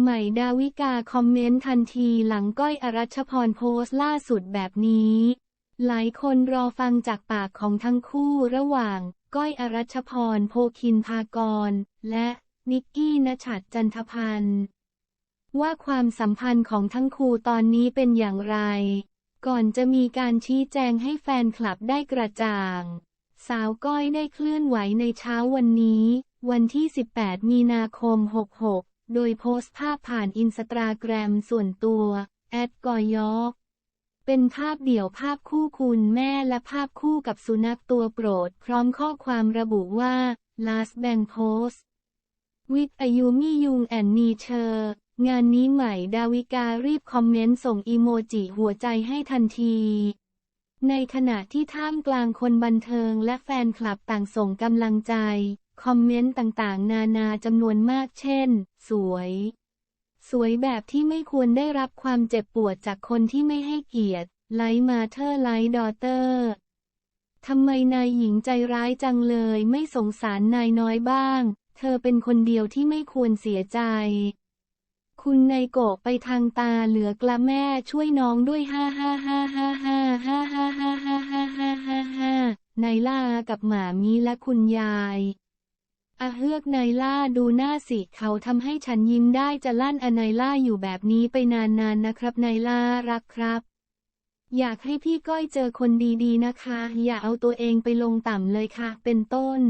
ใหม่ดาวิกาคอมเมนต์ทันทีหลังก้อยอรัชพรโพสต์ล่าสุดแบบนี้ หลายคนรอฟังจากปากของทั้งคู่ระหว่าง ก้อยอรัชพรโพคินพากร และนิกกี้นชัดจันทพันธ์ว่าความสัมพันธ์ของทั้งคู่ตอนนี้เป็นอย่างไร ก่อนจะมีการชี้แจงให้แฟนคลับได้กระจ่าง สาวก้อยได้เคลื่อนไหวในเช้าวันนี้ วันที่ 18 มีนาคม 66 โดยโพสต์ภาพผ่านอินสตาแกรมส่วนตัวแอดกอยอกเป็นภาพเดี่ยวภาพคู่คุณแม่และภาพคู่กับสุนัขตัวโปรด พร้อมข้อความระบุว่า last bank post วิทอายุมียุงแอนนีเชอร์งานนี้ใหม่ดาวิการีบคอมเมนต์ส่งอีโมจิหัวใจให้ทันที ในขณะที่ท่ามกลางคนบันเทิงและแฟนคลับต่างส่งกำลังใจ คอมเมนต์ต่างๆ นานาจำนวนมากเช่น สวย สวยแบบที่ไม่ควรได้รับความเจ็บปวดจากคนที่ไม่ให้เกียรติ ไลท์มาเธอร์ไลท์ดอเตอร์ทำไมนายหญิงใจร้ายจังเลยไม่สงสารนายน้อยบ้าง เธอเป็นคนเดียวที่ไม่ควรเสียใจ คุณนายโกะไปทางตาเหลือกละแม่ช่วยน้องด้วยฮ่าฮ่าฮ่าฮ่าฮ่าฮ่าฮ่าฮ่าฮ่าฮ่าฮ่าฮ่าฮ่านายล่ากับหมามีและคุณยาย อะเฮือกนายล่าดูหน้าสิ เขาทำให้ฉันยิ้มได้จะลั่นอนายล่าอยู่แบบนี้ไปนานๆนะครับนายล่ารักครับ อยากให้พี่ก้อยเจอคนดีๆนะคะ อย่าเอาตัวเองไปลงต่ำเลยค่ะ เป็นต้น